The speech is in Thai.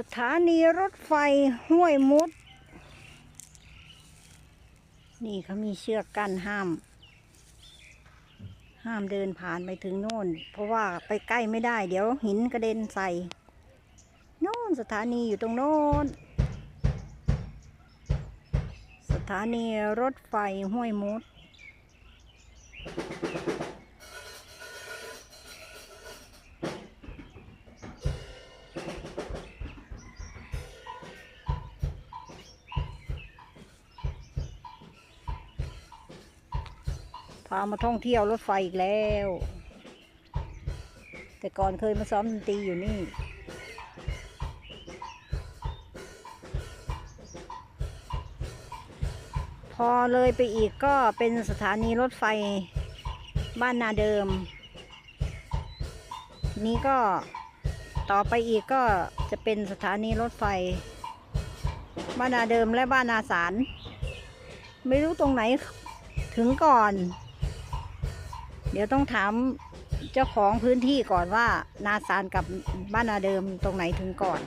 สถานีรถไฟห้วยมุด นี่เขามีเชือกกั้นห้าม ห้ามเดินผ่านไปถึงโน่น เพราะว่าไปใกล้ไม่ได้ เดี๋ยวหินกระเด็นใส่ โน่นสถานีอยู่ตรงโน้น สถานีรถไฟห้วยมุด พามาท่องเที่ยวรถไฟอีกแล้ว แต่ก่อนเคยมาซ้อมดนตรีอยู่นี่พอเลยไปอีกก็เป็นสถานีรถไฟบ้านนาเดิม นี้ก็ต่อไปอีกก็จะเป็นสถานีรถไฟ บ้านนาเดิมและบ้านนาสาร ไม่รู้ตรงไหนถึงก่อน ดี๋ยวต้องถามเจ้าของพื้นที่ก่อนว่านาซานกับบ้านนาเดิมตรงไหนถึงก่อน